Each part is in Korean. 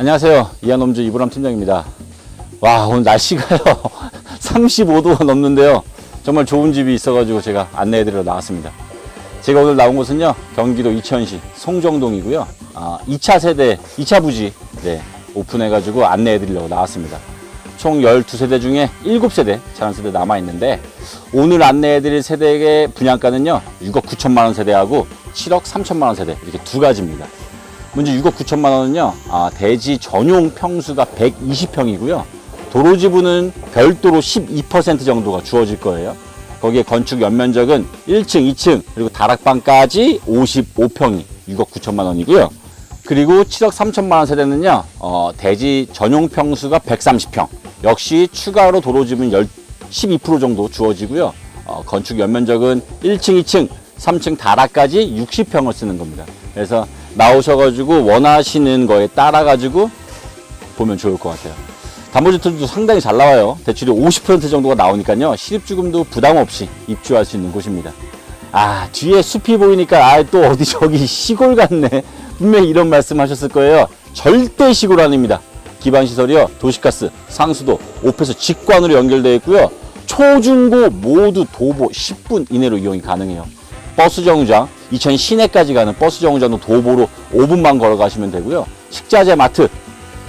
안녕하세요. 이한홈즈 이브람 팀장입니다. 와, 오늘 날씨가요. 35도가 넘는데요. 정말 좋은 집이 있어가지고 제가 안내해드리러 나왔습니다. 제가 오늘 나온 곳은요. 경기도 이천시 송정동이고요. 아, 2차 세대, 2차 부지 네, 오픈해가지고 안내해드리려고 나왔습니다. 총 12세대 중에 7세대, 자연세대 남아있는데 오늘 안내해드릴 세대의 분양가는요. 6억 9천만 원 세대하고 7억 3천만 원 세대 이렇게 두 가지입니다. 먼저 6억 9천만 원은요, 아, 대지 전용 평수가 120평이고요. 도로 지분은 별도로 12% 정도가 주어질 거예요. 거기에 건축 연면적은 1층, 2층, 그리고 다락방까지 55평이 6억 9천만 원이고요. 그리고 7억 3천만 원 세대는요, 어, 대지 전용 평수가 130평. 역시 추가로 도로 지분 12% 정도 주어지고요. 어, 건축 연면적은 1층, 2층, 3층 다락까지 60평을 쓰는 겁니다. 그래서 나오셔가지고 원하시는 거에 따라가지고 보면 좋을 것 같아요. 담보주택도 상당히 잘 나와요. 대출이 50% 정도가 나오니까요. 실입주금도 부담 없이 입주할 수 있는 곳입니다. 아, 뒤에 숲이 보이니까 아, 또 어디 저기 시골 같네. 분명히 이런 말씀 하셨을 거예요. 절대 시골 아닙니다. 기반시설이요. 도시가스, 상수도, 오페스 직관으로 연결되어 있고요. 초중고 모두 도보 10분 이내로 이용이 가능해요. 버스 정류장, 이천 시내까지 가는 버스 정류장도 도보로 5분만 걸어가시면 되고요. 식자재 마트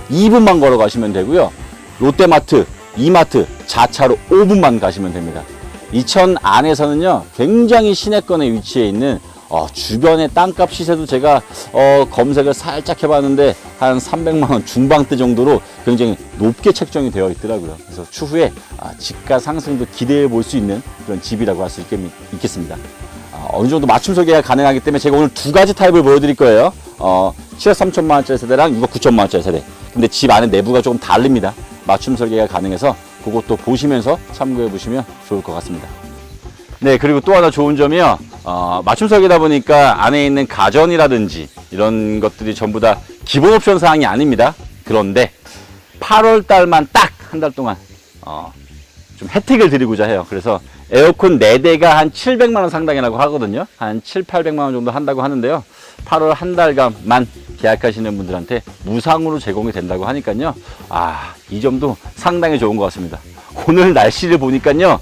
2분만 걸어가시면 되고요. 롯데마트, 이마트 자차로 5분만 가시면 됩니다. 이천 안에서는요, 굉장히 시내권에 위치해 있는 어, 주변의 땅값 시세도 제가 어, 검색을 살짝 해봤는데 한 300만 원 중반대 정도로 굉장히 높게 책정이 되어 있더라고요. 그래서 추후에 아, 집가 상승도 기대해 볼 수 있는 그런 집이라고 할 수 있겠습니다. 아, 어느 정도 맞춤 설계가 가능하기 때문에 제가 오늘 두 가지 타입을 보여드릴 거예요. 어, 7억 3천만 원짜리 세대랑 6억 9천만 원짜리 세대. 근데 집 안에 내부가 조금 다릅니다. 맞춤 설계가 가능해서 그것도 보시면서 참고해 보시면 좋을 것 같습니다. 네, 그리고 또 하나 좋은 점이요. 어, 맞춤 설계다 보니까 안에 있는 가전이라든지 이런 것들이 전부 다 기본 옵션 사항이 아닙니다. 그런데 8월 달만 딱 한 달 동안 어, 좀 혜택을 드리고자 해요. 그래서 에어컨 4대가 한 700만 원 상당이라고 하거든요. 한 7, 800만 원 정도 한다고 하는데요. 8월 한 달간만 계약하시는 분들한테 무상으로 제공이 된다고 하니까요. 아, 이 점도 상당히 좋은 것 같습니다. 오늘 날씨를 보니까요.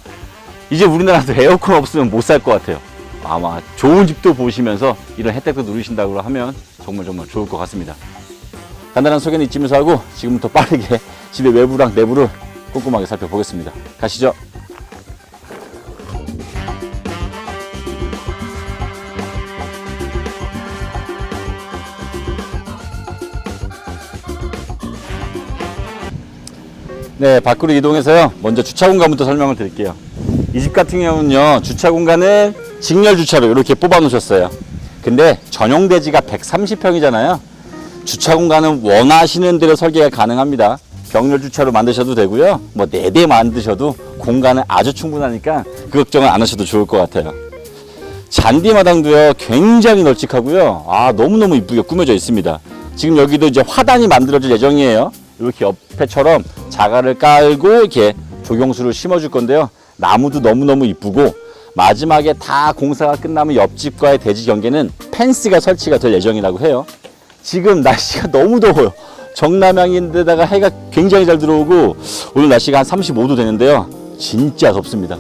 이제 우리나라도 에어컨 없으면 못 살 것 같아요. 아마 좋은 집도 보시면서 이런 혜택도 누리신다고 하면 정말 정말 좋을 것 같습니다. 간단한 소개는 이쯤에서 하고 지금부터 빠르게 집의 외부랑 내부를 꼼꼼하게 살펴보겠습니다. 가시죠. 네, 밖으로 이동해서요. 먼저 주차 공간부터 설명을 드릴게요. 이 집 같은 경우는요, 주차 공간을 직렬 주차로 이렇게 뽑아 놓으셨어요. 근데 전용 대지가 130평이잖아요. 주차 공간은 원하시는 대로 설계가 가능합니다. 병렬 주차로 만드셔도 되고요. 뭐네대 만드셔도 공간은 아주 충분하니까 그 걱정은 안 하셔도 좋을 것 같아요. 잔디 마당도요 굉장히 널찍하고요. 아 너무너무 이쁘게 꾸며져 있습니다. 지금 여기도 이제 화단이 만들어질 예정이에요. 이렇게 옆에처럼 자갈을 깔고 이렇게 조경수를 심어줄 건데요. 나무도 너무너무 이쁘고 마지막에 다 공사가 끝나면 옆집과의 대지 경계는 펜스가 설치가 될 예정이라고 해요. 지금 날씨가 너무 더워요. 정남향인데다가 해가 굉장히 잘 들어오고 오늘 날씨가 한 35도 되는데요. 진짜 덥습니다.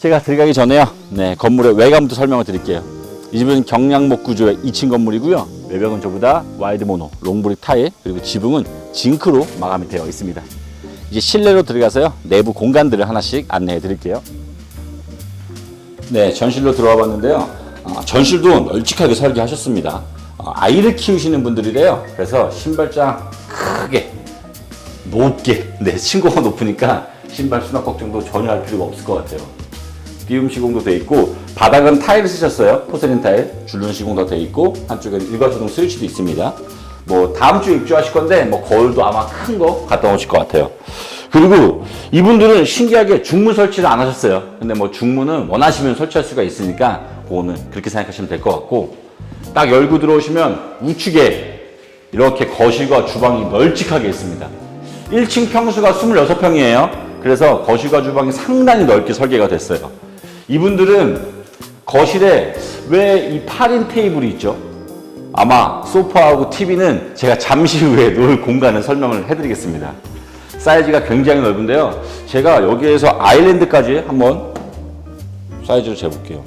제가 들어가기 전에요. 네, 건물의 외관부터 설명을 드릴게요. 이 집은 경량목 구조의 2층 건물이고요. 외벽은 전부 다 와이드 모노, 롱브릭 타일, 그리고 지붕은 징크로 마감이 되어 있습니다. 이제 실내로 들어가서요. 내부 공간들을 하나씩 안내해 드릴게요. 네, 전실로 들어와 봤는데요. 어, 전실도 널찍하게 설계하셨습니다. 어, 아이를 키우시는 분들이래요. 그래서 신발장 크게 높게 네 층고가 높으니까 신발 수납 걱정도 전혀 할 필요가 없을 것 같아요. 비움 시공도 돼 있고 바닥은 타일을 쓰셨어요. 포세린 타일 줄눈 시공도 돼 있고 한쪽에는 일괄수동 스위치도 있습니다. 뭐 다음 주에 입주하실 건데 뭐 거울도 아마 큰 거 갖다 놓으실 것 같아요. 그리고 이분들은 신기하게 중문 설치를 안 하셨어요. 근데 뭐 중문은 원하시면 설치할 수가 있으니까 그거는 그렇게 생각하시면 될 것 같고 딱 열고 들어오시면 우측에 이렇게 거실과 주방이 널찍하게 있습니다. 1층 평수가 26평이에요. 그래서 거실과 주방이 상당히 넓게 설계가 됐어요. 이분들은 거실에 왜 이 8인 테이블이 있죠? 아마 소파하고 TV는 제가 잠시 후에 놓을 공간을 설명을 해드리겠습니다. 사이즈가 굉장히 넓은데요. 제가 여기에서 아일랜드까지 한번 사이즈를 재볼게요.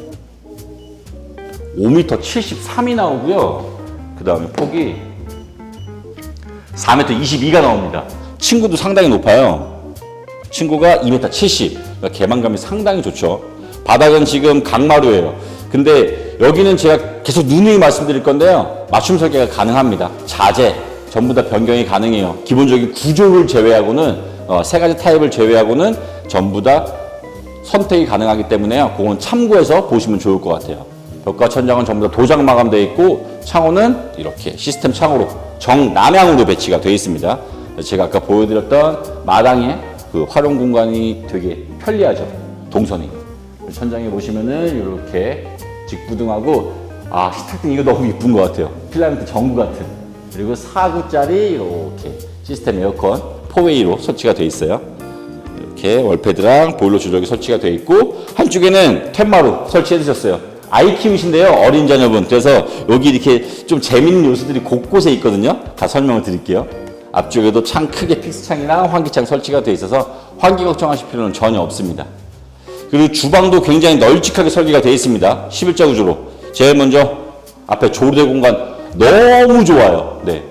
5m 73이 나오고요. 그 다음에 폭이 4m 22가 나옵니다. 친구도 상당히 높아요. 친구가 2m 70. 그러니까 개방감이 상당히 좋죠. 바닥은 지금 강마루예요. 근데 여기는 제가 계속 누누이 말씀드릴 건데요. 맞춤 설계가 가능합니다. 자재 전부 다 변경이 가능해요. 기본적인 구조를 제외하고는 어, 세 가지 타입을 제외하고는 전부 다 선택이 가능하기 때문에요. 그건 참고해서 보시면 좋을 것 같아요. 벽과 천장은 전부 다 도장 마감되어 있고 창호는 이렇게 시스템 창호로 정남향으로 배치가 되어 있습니다. 제가 아까 보여드렸던 마당의 그 활용 공간이 되게 편리하죠. 동선이. 천장에 보시면은 이렇게 직부등하고 아 시탁등 이거 너무 이쁜 것 같아요. 필라멘트 전구 같은. 그리고 4구짜리 이렇게 시스템 에어컨 포웨이로 설치가 되어 있어요. 이렇게 월패드랑 보일러 조절기 설치가 되어 있고 한쪽에는 텐마루 설치해 주셨어요. 아이 키우신데요 어린 자녀분 그래서 여기 이렇게 좀 재밌는 요소들이 곳곳에 있거든요 다 설명을 드릴게요 앞쪽에도 창 크게 픽스창이랑 환기창 설치가 되어 있어서 환기 걱정하실 필요는 전혀 없습니다 그리고 주방도 굉장히 널찍하게 설계가 되어 있습니다 11자 구조로 제일 먼저 앞에 조리대 공간 너무 좋아요 네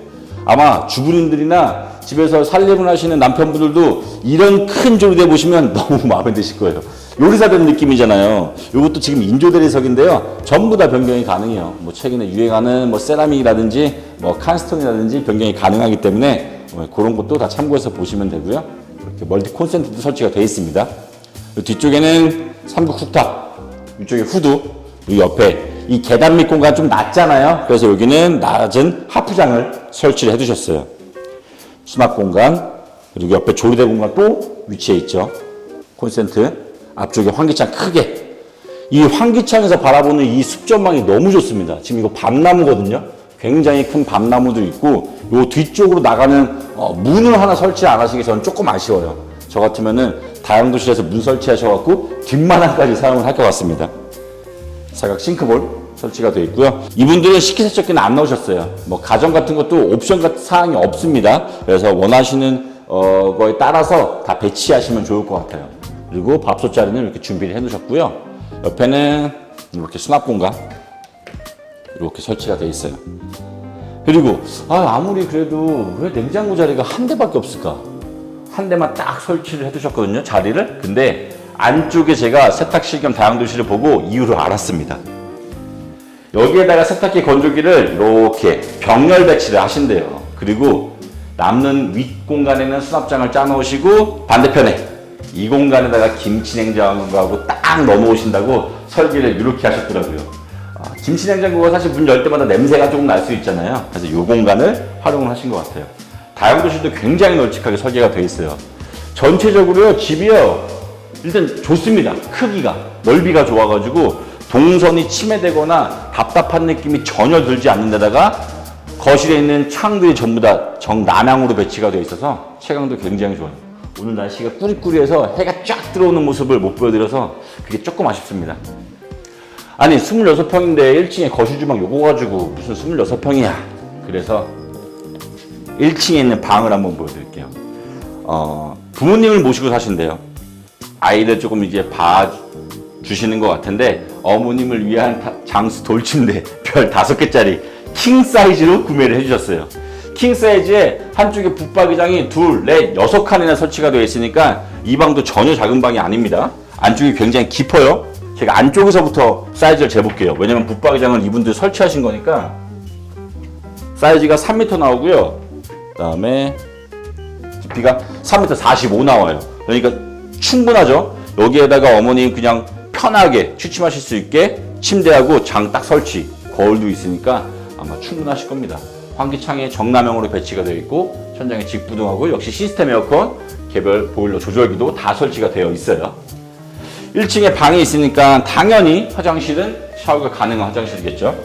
아마 주부님들이나 집에서 살림을 하시는 남편분들도 이런 큰 조리대 보시면 너무 마음에 드실 거예요. 요리사 된 느낌이잖아요. 이것도 지금 인조 대리석인데요. 전부 다 변경이 가능해요. 뭐 최근에 유행하는 뭐 세라믹이라든지 뭐 칸스톤이라든지 변경이 가능하기 때문에 뭐 그런 것도 다 참고해서 보시면 되고요. 이렇게 멀티 콘센트도 설치가 되어 있습니다. 그 뒤쪽에는 삼국 쿡탑, 이쪽에 후드, 이 옆에 이 계단 밑 공간 좀 낮잖아요. 그래서 여기는 낮은 하프장을 설치를 해두셨어요. 수납 공간, 그리고 옆에 조리대 공간 또 위치해 있죠. 콘센트, 앞쪽에 환기창 크게. 이 환기창에서 바라보는 이 숲전망이 너무 좋습니다. 지금 이거 밤나무거든요. 굉장히 큰 밤나무도 있고, 요 뒤쪽으로 나가는 어, 문을 하나 설치 안 하시기 저는 조금 아쉬워요. 저 같으면은 다용도실에서 문 설치하셔갖고 뒷마당까지 사용을 할 것 같습니다. 사각 싱크볼 설치가 되어 있고요. 이분들은 식기세척기는 안 넣으셨어요. 뭐 가전 같은 것도 옵션 같은 사항이 없습니다. 그래서 원하시는 어, 거에 따라서 다 배치하시면 좋을 것 같아요. 그리고 밥솥 자리는 이렇게 준비를 해 놓으셨고요. 옆에는 이렇게 수납 공간 이렇게 설치가 되어 있어요. 그리고 아, 아무리 그래도 왜 냉장고 자리가 한 대밖에 없을까? 한 대만 딱 설치를 해두셨거든요, 자리를. 근데 안쪽에 제가 세탁실 겸 다용도실을 보고 이유를 알았습니다. 여기에다가 세탁기 건조기를 이렇게 병렬 배치를 하신대요. 그리고 남는 윗 공간에는 수납장을 짜 놓으시고 반대편에 이 공간에다가 김치 냉장고하고 딱 넘어오신다고 설계를 이렇게 하셨더라고요. 아, 김치 냉장고가 사실 문 열 때마다 냄새가 조금 날 수 있잖아요. 그래서 이 공간을 활용을 하신 것 같아요. 다용도실도 굉장히 널찍하게 설계가 되어 있어요. 전체적으로요, 집이요, 일단 좋습니다. 크기가, 넓이가 좋아가지고 동선이 침해되거나 답답한 느낌이 전혀 들지 않는 데다가 거실에 있는 창들이 전부 다 정남향으로 배치가 되어 있어서 채광도 굉장히 좋아요. 오늘 날씨가 꾸리꾸리해서 해가 쫙 들어오는 모습을 못 보여드려서 그게 조금 아쉽습니다. 아니 26평인데 1층에 거실 주방 요거 가지고 무슨 26평이야. 그래서 1층에 있는 방을 한번 보여드릴게요. 어, 부모님을 모시고 사신대요. 아이를 조금 이제 봐 주시는 것 같은데 어머님을 위한 타- 장수 돌침대 별 다섯 개짜리 킹 사이즈로 구매를 해주셨어요. 킹 사이즈에 한쪽에 붙박이장이 둘, 넷, 여섯 칸이나 설치가 되어 있으니까 이 방도 전혀 작은 방이 아닙니다. 안쪽이 굉장히 깊어요. 제가 안쪽에서부터 사이즈를 재볼게요. 왜냐면 붙박이장을 이분들 설치하신 거니까 사이즈가 3m 나오고요. 그다음에 깊이가 3m 45 나와요. 그러니까 충분하죠. 여기에다가 어머니 그냥 편하게 취침하실 수 있게 침대하고 장 딱 설치, 거울도 있으니까 아마 충분하실 겁니다. 환기창에 정남형으로 배치가 되어 있고 천장에 직부등하고 역시 시스템 에어컨, 개별 보일러 조절기도 다 설치가 되어 있어요. 1층에 방이 있으니까 당연히 화장실은 샤워가 가능한 화장실이겠죠.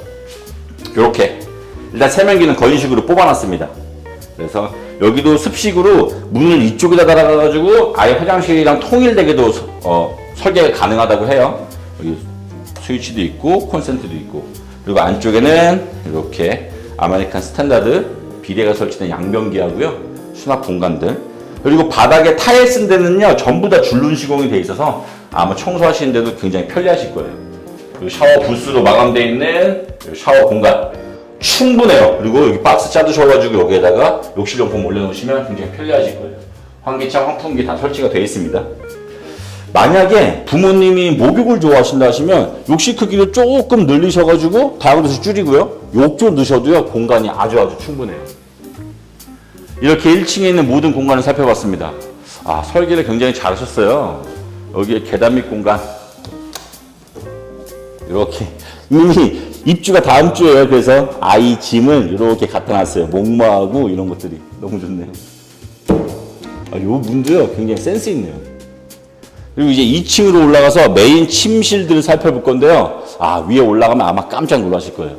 이렇게 일단 세면기는 건식으로 뽑아놨습니다. 그래서 여기도 습식으로 문을 이쪽에다 달아가지고 아예 화장실이랑 통일되게도 서- 어, 설계가 가능하다고 해요. 여기 스위치도 있고 콘센트도 있고 그리고 안쪽에는 이렇게 아메리칸 스탠다드 비대가 설치된 양변기하고요. 수납 공간들. 그리고 바닥에 타일 쓴 데는요. 전부 다 줄눈 시공이 돼 있어서 아마 청소하시는데도 굉장히 편리하실 거예요. 그리고 샤워 부스로 마감되어 있는 샤워 공간. 충분해요. 그리고 여기 박스 짜두셔가지고 여기에다가 욕실용품 올려놓으시면 굉장히 편리하실 거예요. 환기창, 환풍기 다 설치가 되어 있습니다. 만약에 부모님이 목욕을 좋아하신다 하시면 욕실 크기를 조금 늘리셔가지고 다용도실 줄이고요. 욕조 넣으셔도요 공간이 아주 아주 충분해요. 이렇게 1층에 있는 모든 공간을 살펴봤습니다. 아 설계를 굉장히 잘하셨어요. 여기에 계단 밑 공간 이렇게 이미 입주가 다음 주에요. 그래서 아이 짐을 이렇게 갖다 놨어요. 목마하고 이런 것들이 너무 좋네요. 아, 요 문도요 굉장히 센스 있네요. 그리고 이제 2층으로 올라가서 메인 침실들을 살펴볼 건데요. 아, 위에 올라가면 아마 깜짝 놀라실 거예요.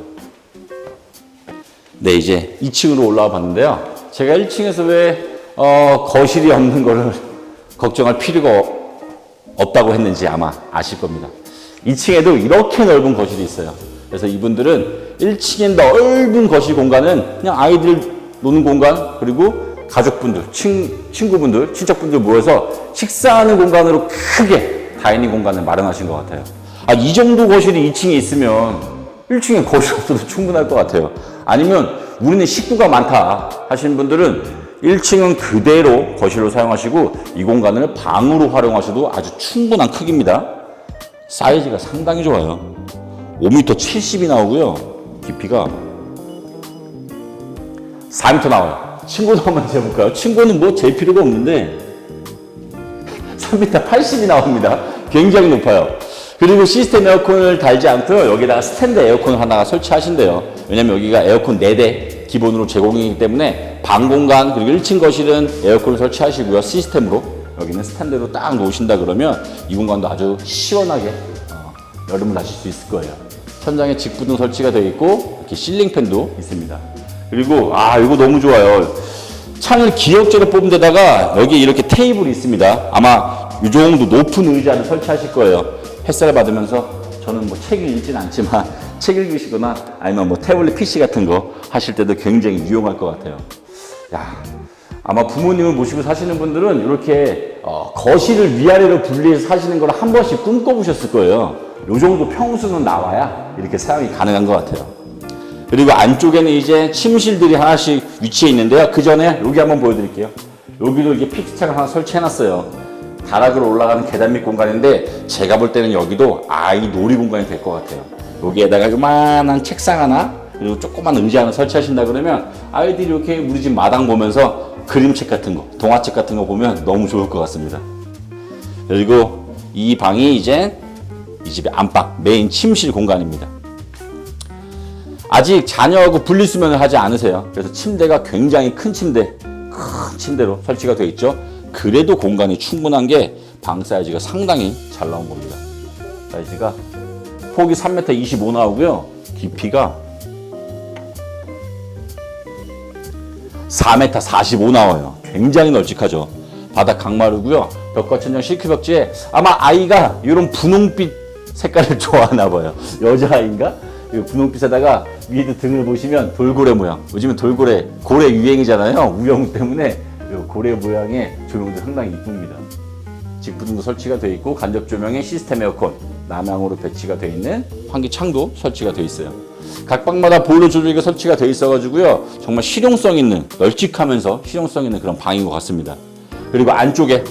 네, 이제 2층으로 올라와 봤는데요. 제가 1층에서 왜, 어, 거실이 없는 거를 걱정할 필요가 없다고 했는지 아마 아실 겁니다. 2층에도 이렇게 넓은 거실이 있어요. 그래서 이분들은 1층의 넓은 거실 공간은 그냥 아이들 노는 공간, 그리고 가족분들, 친, 친구분들, 친척분들 모여서 식사하는 공간으로 크게 다이닝 공간을 마련하신 것 같아요. 아, 이 정도 거실이 2층에 있으면 1층에 거실 없어도 충분할 것 같아요. 아니면 우리는 식구가 많다 하시는 분들은 1층은 그대로 거실로 사용하시고 이 공간을 방으로 활용하셔도 아주 충분한 크기입니다. 사이즈가 상당히 좋아요. 5m 70이 나오고요. 깊이가 4m 나와요. 친구도 한번 재볼까요? 친구는 뭐 잴 필요가 없는데 3m 80이 나옵니다. 굉장히 높아요. 그리고 시스템 에어컨을 달지 않고요. 여기다가 스탠드 에어컨 하나가 설치하신대요. 왜냐면 여기가 에어컨 4대 기본으로 제공이기 때문에 방 공간 그리고 1층 거실은 에어컨을 설치하시고요. 시스템으로 여기는 스탠드로 딱 놓으신다 그러면 이 공간도 아주 시원하게 어, 여름을 나실 수 있을 거예요. 천장에 직부등 설치가 되어 있고 이렇게 실링 팬도 있습니다. 그리고 아 이거 너무 좋아요. 창을 기역제로 뽑은 데다가 여기 이렇게 테이블이 있습니다. 아마 이 정도 높은 의자를 설치하실 거예요. 햇살을 받으면서 저는 뭐 책을 읽진 않지만 책 읽으시거나 아니면 뭐 태블릿 PC 같은 거 하실 때도 굉장히 유용할 것 같아요. 야, 아마 부모님을 모시고 사시는 분들은 이렇게 어, 거실을 위아래로 분리해서 사시는 걸 한 번씩 꿈꿔보셨을 거예요. 요 정도 평수는 나와야 이렇게 사용이 가능한 것 같아요. 그리고 안쪽에는 이제 침실들이 하나씩 위치해 있는데요. 그 전에 여기 한번 보여드릴게요. 여기도 이게 픽스창을 하나 설치해놨어요. 다락으로 올라가는 계단 밑 공간인데 제가 볼 때는 여기도 아이 놀이 공간이 될 것 같아요. 여기에다가 요만한 책상 하나 그리고 조그만 의자 하나 설치하신다 그러면 아이들이 이렇게 우리 집 마당 보면서 그림책 같은 거, 동화책 같은 거 보면 너무 좋을 것 같습니다. 그리고 이 방이 이제 이 집의 안방, 메인 침실 공간입니다. 아직 자녀하고 분리수면을 하지 않으세요. 그래서 침대가 굉장히 큰 침대, 큰 침대로 설치가 되어 있죠. 그래도 공간이 충분한 게 방 사이즈가 상당히 잘 나온 겁니다. 사이즈가 폭이 3m 25 나오고요. 깊이가 4m 45 나와요. 굉장히 널찍하죠. 바닥 강마루고요. 벽과 천장 실크 벽지에 아마 아이가 이런 분홍빛 색깔을 좋아하나 봐요. 여자아이인가? 이 분홍빛에다가 위에도 등을 보시면 돌고래 모양. 요즘은 돌고래, 고래 유행이잖아요. 우영 때문에 이 고래 모양의 조명도 상당히 이쁩니다. 직부등도 설치가 되어 있고 간접 조명에 시스템 에어컨, 남향으로 배치가 되어 있는 환기 창도 설치가 되어 있어요. 각 방마다 보일러 조절기가 설치가 되어 있어가지고요. 정말 실용성 있는, 널찍하면서 실용성 있는 그런 방인 것 같습니다. 그리고 안쪽에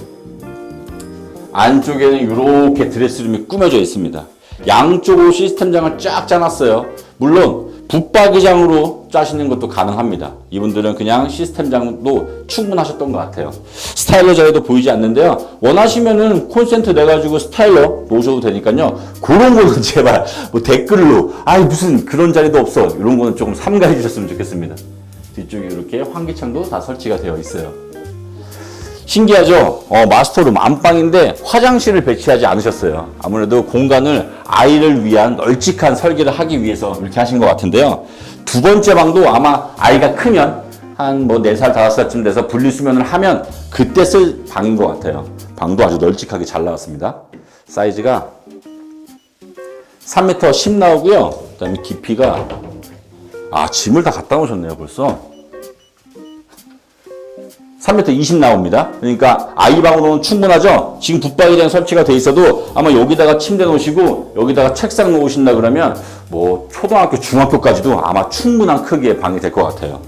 안쪽에는 이렇게 드레스룸이 꾸며져 있습니다. 양쪽으로 시스템장을 쫙 짜놨어요. 물론 붙박이장으로 짜시는 것도 가능합니다. 이분들은 그냥 시스템장도 충분하셨던 것 같아요. 스타일러 자리도 보이지 않는데요. 원하시면은 콘센트 내가지고 스타일러 놓으셔도 되니까요. 그런 거는 제발 뭐 댓글로 아 무슨 그런 자리도 없어 이런 거는 조금 삼가해 주셨으면 좋겠습니다. 뒤쪽에 이렇게 환기창도 다 설치가 되어 있어요. 신기하죠? 어, 마스터룸 안방인데 화장실을 배치하지 않으셨어요. 아무래도 공간을 아이를 위한 널찍한 설계를 하기 위해서 이렇게 하신 것 같은데요. 두 번째 방도 아마 아이가 크면 한 뭐 4살, 5살쯤 돼서 분리수면을 하면 그때 쓸 방인 것 같아요. 방도 아주 널찍하게 잘 나왔습니다. 사이즈가 3m 10 나오고요. 그 다음에 깊이가 아, 짐을 다 갖다 놓으셨네요, 벌써. 3m 20 나옵니다. 그러니까 아이방으로는 충분하죠? 지금 붙박이 장 설치가 돼 있어도 아마 여기다가 침대 놓으시고 여기다가 책상 놓으신다 그러면 뭐 초등학교, 중학교까지도 아마 충분한 크기의 방이 될 것 같아요.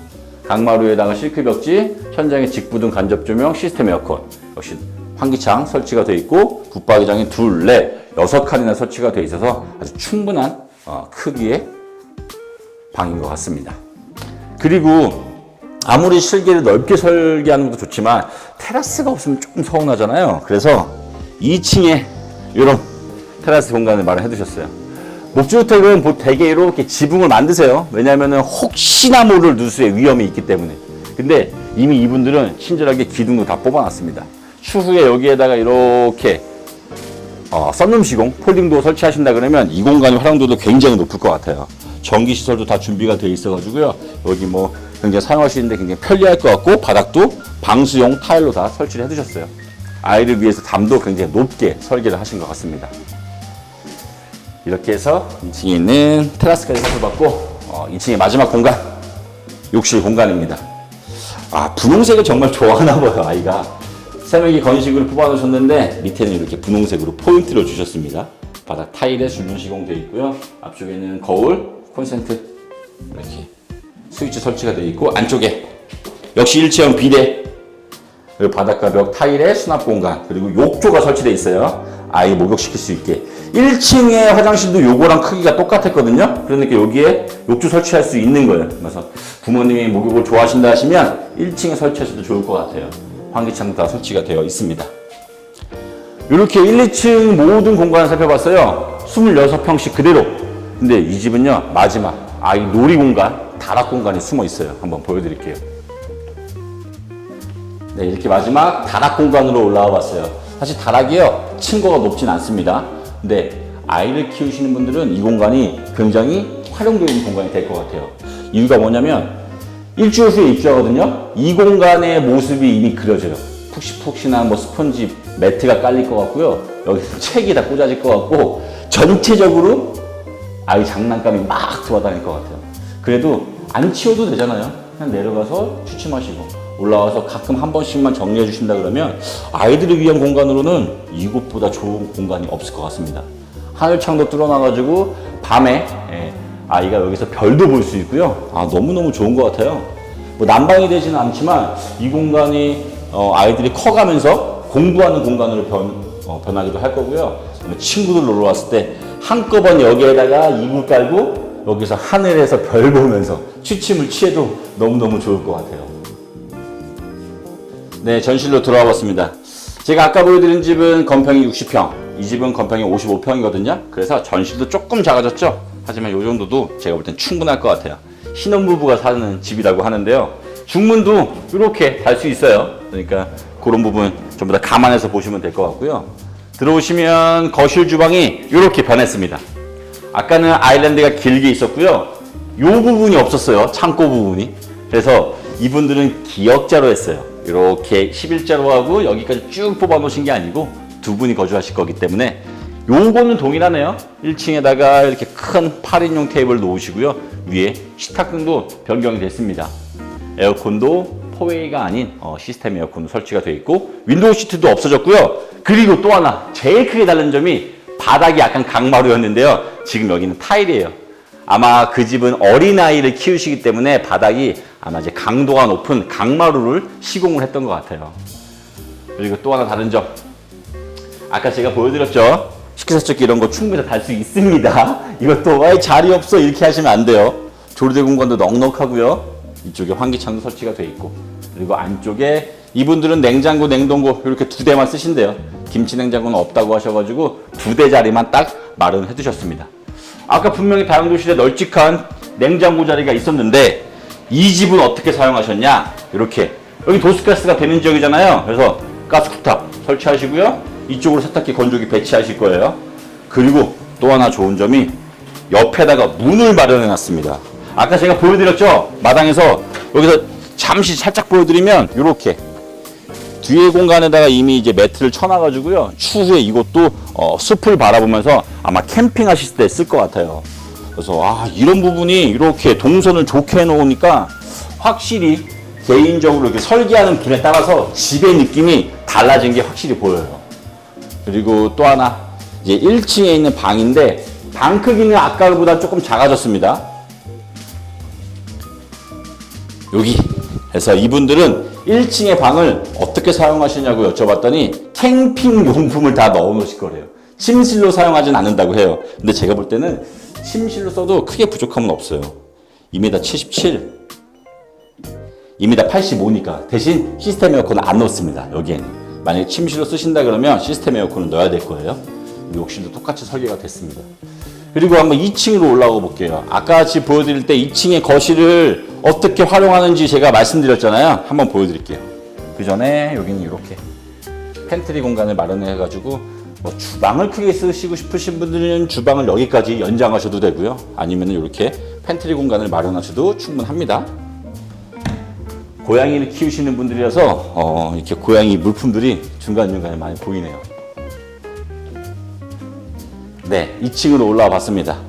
강마루에다가 실크 벽지, 현장에 직부등 간접 조명, 시스템 에어컨. 역시 환기창 설치가 돼 있고 붙박이장이 둘, 넷, 여섯 칸이나 설치가 돼 있어서 아주 충분한 어, 크기의 방인 것 같습니다. 그리고 아무리 실계를 넓게 설계하는 것도 좋지만 테라스가 없으면 조금 서운하잖아요. 그래서 2층에 이런 테라스 공간을 마련해 두셨어요. 목주택은 보- 대개 이렇게 지붕을 만드세요. 왜냐하면 혹시나 모를 누수의 위험이 있기 때문에. 근데 이미 이분들은 친절하게 기둥도 다 뽑아놨습니다. 추후에 여기에다가 이렇게 어, 썬룸 시공, 폴딩도 설치하신다 그러면 이 공간의 활용도도 굉장히 높을 것 같아요. 전기 시설도 다 준비가 되어 있어가지고요. 여기 뭐 굉장히 있는데 굉장히 편리할 것 같고 바닥도 방수용 타일로 다 설치를 해두셨어요. 아이를 위해서 담도 굉장히 높게 설계를 하신 것 같습니다. 이렇게 해서 2층에 있는 테라스까지 살펴봤고 어, 2층의 마지막 공간 욕실 공간입니다. 아 분홍색을 정말 좋아하나 봐요 아이가 세면기 건식으로 뽑아놓으셨는데 밑에는 이렇게 분홍색으로 포인트를 주셨습니다 바닥 타일에 줄눈 시공되어 있고요 앞쪽에는 거울 콘센트 이렇게 스위치 설치가 되어 있고 안쪽에 역시 일체형 비대 그리고 바닥과 벽 타일에 수납 공간 그리고 욕조가 설치되어 있어요. 아이 목욕시킬 수 있게. 1층의 화장실도 요거랑 크기가 똑같았거든요. 그러니까 여기에 욕조 설치할 수 있는 거예요. 그래서 부모님이 목욕을 좋아하신다 하시면 1층에 설치하셔도 좋을 것 같아요. 환기창도 다 설치가 되어 있습니다. 이렇게 1, 2층 모든 공간을 살펴봤어요. 26평씩 그대로. 근데 이 집은요 마지막. 아이 놀이 공간 다락 공간이 숨어 있어요 한번 보여드릴게요 네, 이렇게 마지막 다락 공간으로 올라와 봤어요. 사실 다락이요, 층고가 높진 않습니다. 근데 아이를 키우시는 분들은 이 공간이 굉장히 활용되는 공간이 될 것 같아요. 이유가 뭐냐면, 일주일 후에 입주하거든요? 이 공간의 모습이 이미 그려져요. 푹신푹신한 뭐 스펀지 매트가 깔릴 것 같고요. 여기서 책이 다 꽂아질 것 같고, 전체적으로 아이 장난감이 막 돌아다닐 것 같아요. 그래도 안 치워도 되잖아요. 그냥 내려가서 취침하시고 올라와서 가끔 한 번씩만 정리해 주신다 그러면 아이들을 위한 공간으로는 이곳보다 좋은 공간이 없을 것 같습니다. 하늘창도 뚫어놔가지고 밤에 예, 아이가 여기서 별도 볼 수 있고요. 아 너무너무 좋은 것 같아요. 뭐 난방이 되지는 않지만 이 공간이 어, 아이들이 커가면서 공부하는 공간으로 변, 어, 변하기도 할 거고요. 뭐 친구들 놀러 왔을 때 한꺼번에 여기에다가 이불 깔고 여기서 하늘에서 별 보면서 취침을 취해도 너무너무 좋을 것 같아요. 네, 전실로 들어와 봤습니다. 제가 아까 보여드린 집은 건평이 60평, 이 집은 건평이 55평이거든요. 그래서 전실도 조금 작아졌죠? 하지만 이 정도도 제가 볼 땐 충분할 것 같아요. 신혼부부가 사는 집이라고 하는데요. 중문도 이렇게 달 수 있어요. 그러니까 그런 부분 전부 다 감안해서 보시면 될 것 같고요. 들어오시면 거실 주방이 이렇게 변했습니다. 아까는 아일랜드가 길게 있었고요. 이 부분이 없었어요. 창고 부분이. 그래서 이분들은 기역자로 했어요. 이렇게 11자로 하고 여기까지 쭉 뽑아 놓으신 게 아니고 두 분이 거주하실 거기 때문에 요거는 동일하네요. 1층에다가 이렇게 큰 8인용 테이블 놓으시고요. 위에 식탁등도 변경이 됐습니다. 에어컨도 포웨이가 아닌 어, 시스템 에어컨도 설치가 되어 있고 윈도우 시트도 없어졌고요. 그리고 또 하나 제일 크게 다른 점이 바닥이 약간 강마루였는데요. 지금 여기는 타일이에요. 아마 그 집은 어린아이를 키우시기 때문에 바닥이 아마 이제 강도가 높은 강마루를 시공을 했던 것 같아요. 그리고 또 하나 다른 점. 아까 제가 보여드렸죠? 식기세척기 이런 거 충분히 달 수 있습니다. 이것도 왜 자리 없어 이렇게 하시면 안 돼요. 조리대 공간도 넉넉하고요. 이쪽에 환기창도 설치가 돼 있고 그리고 안쪽에 이분들은 냉장고, 냉동고 이렇게 두 대만 쓰신대요. 김치 냉장고는 없다고 하셔가지고 두 대 자리만 딱 마련해 두셨습니다. 아까 분명히 다용도실에 널찍한 냉장고 자리가 있었는데 이 집은 어떻게 사용하셨냐? 이렇게 여기 도스가스가 되는 지역이잖아요. 그래서 가스쿠탑 설치하시고요. 이쪽으로 세탁기 건조기 배치하실 거예요. 그리고 또 하나 좋은 점이 옆에다가 문을 마련해 놨습니다. 아까 제가 보여드렸죠? 마당에서 여기서 잠시 살짝 보여드리면 이렇게 뒤에 공간에다가 이미 이제 매트를 쳐놔가지고요. 추후에 이것도 어, 숲을 바라보면서 아마 캠핑하실 때 쓸 것 같아요. 그래서 아 이런 부분이 이렇게 동선을 좋게 해놓으니까 확실히 개인적으로 이렇게 설계하는 분에 따라서 집의 느낌이 달라진 게 확실히 보여요. 그리고 또 하나 이제 1층에 있는 방인데 방 크기는 아까보다 조금 작아졌습니다. 여기 해서 이분들은 1층의 방을 어떻게 사용하시냐고 여쭤봤더니 캠핑 용품을 다 넣어 놓으실 거래요. 침실로 사용하진 않는다고 해요. 근데 제가 볼 때는 침실로 써도 크게 부족함은 없어요. 2m 77, 2m 85니까 대신 시스템 에어컨은 안 넣습니다. 여기에는. 만약에 침실로 쓰신다 그러면 시스템 에어컨을 넣어야 될 거예요. 욕실도 똑같이 설계가 됐습니다. 그리고 한번 2층으로 올라가 볼게요. 아까 같이 보여드릴 때 2층의 거실을 어떻게 활용하는지 제가 말씀드렸잖아요. 한번 보여드릴게요. 그 전에 여기는 이렇게 팬트리 공간을 마련해가지고 뭐 주방을 크게 쓰시고 싶으신 분들은 주방을 여기까지 연장하셔도 되고요. 아니면 이렇게 팬트리 공간을 마련하셔도 충분합니다. 고양이를 키우시는 분들이라서 어, 이렇게 고양이 물품들이 중간중간에 많이 보이네요. 네, 2층으로 올라와 봤습니다.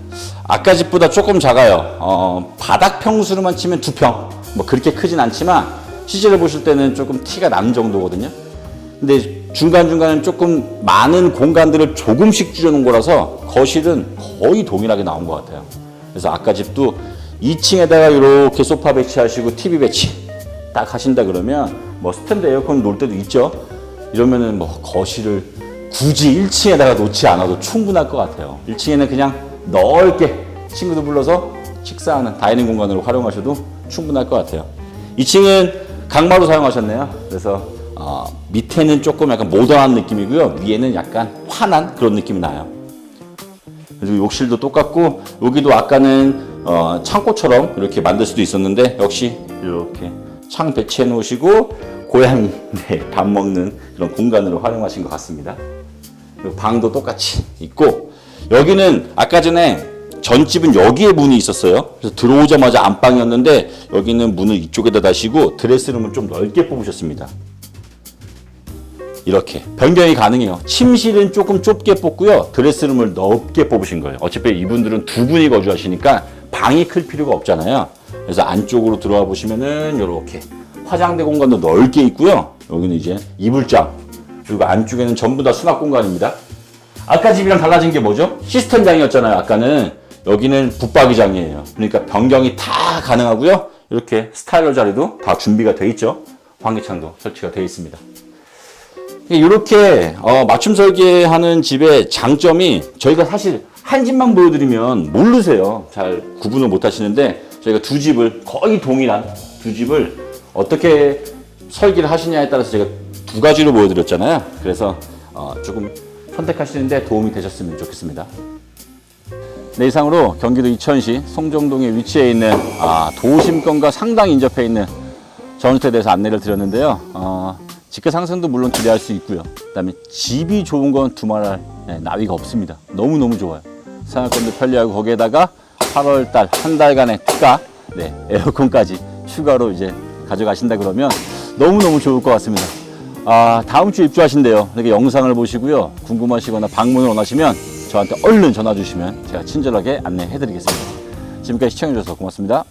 아까 집보다 조금 작아요. 어, 바닥 평수로만 치면 두 평. 뭐 그렇게 크진 않지만 실제로 보실 때는 조금 티가 나는 정도거든요. 근데 중간중간에 조금 많은 공간들을 조금씩 줄여놓은 거라서 거실은 거의 동일하게 나온 것 같아요. 그래서 아까 집도 2층에다가 이렇게 소파 배치하시고 TV 배치 딱 하신다 그러면 뭐 스탠드 에어컨 놓을 때도 있죠. 이러면은 뭐 거실을 굳이 1층에다가 놓지 않아도 충분할 것 같아요. 1층에는 그냥 넓게 친구들 불러서 식사하는 다이닝 공간으로 활용하셔도 충분할 것 같아요. 2층은 강마루 사용하셨네요. 그래서 어, 밑에는 조금 약간 모던한 느낌이고요. 위에는 약간 환한 그런 느낌이 나요. 그리고 욕실도 똑같고 여기도 아까는 어, 창고처럼 이렇게 만들 수도 있었는데 역시 이렇게 창 배치해 놓으시고 고양이 네, 밥 먹는 그런 공간으로 활용하신 것 같습니다. 방도 똑같이 있고 여기는 아까 전에 전집은 여기에 문이 있었어요. 그래서 들어오자마자 안방이었는데 여기는 문을 이쪽에다 다시고 드레스룸을 좀 넓게 뽑으셨습니다. 이렇게 변경이 가능해요. 침실은 조금 좁게 뽑고요. 드레스룸을 넓게 뽑으신 거예요. 어차피 이분들은 두 분이 거주하시니까 방이 클 필요가 없잖아요. 그래서 안쪽으로 들어와 보시면은 이렇게 화장대 공간도 넓게 있고요. 여기는 이제 이불장 그리고 안쪽에는 전부 다 수납 공간입니다. 아까 집이랑 달라진 게 뭐죠? 시스템장이었잖아요. 아까는 여기는 붙박이장이에요. 그러니까 변경이 다 가능하고요. 이렇게 스타일러 자리도 다 준비가 돼 있죠. 환기창도 설치가 되어 있습니다. 이렇게 어, 맞춤 설계하는 집의 장점이 저희가 사실 한 집만 보여드리면 모르세요. 잘 구분을 못 하시는데 저희가 두 집을 거의 동일한 두 집을 어떻게 설계를 하시냐에 따라서 제가 두 가지로 보여드렸잖아요. 그래서 어, 조금 선택하시는데 도움이 되셨으면 좋겠습니다. 네, 이상으로 경기도 이천시 송정동에 위치해 있는 아, 도심권과 상당히 인접해 있는 전주택에 대해서 안내를 드렸는데요. 어, 집가 상승도 물론 기대할 수 있고요. 그다음에 집이 좋은 건 두말할 네, 나위가 없습니다. 너무 너무 좋아요. 생활권도 편리하고 거기에다가 8월 달 한 달간의 특가 네, 에어컨까지 추가로 이제 가져가신다 그러면 너무 너무 좋을 것 같습니다. 아, 다음 주에 입주하신대요. 이렇게 영상을 보시고요. 궁금하시거나 방문을 원하시면 저한테 얼른 전화 주시면 제가 친절하게 안내해 드리겠습니다. 지금까지 시청해 주셔서 고맙습니다.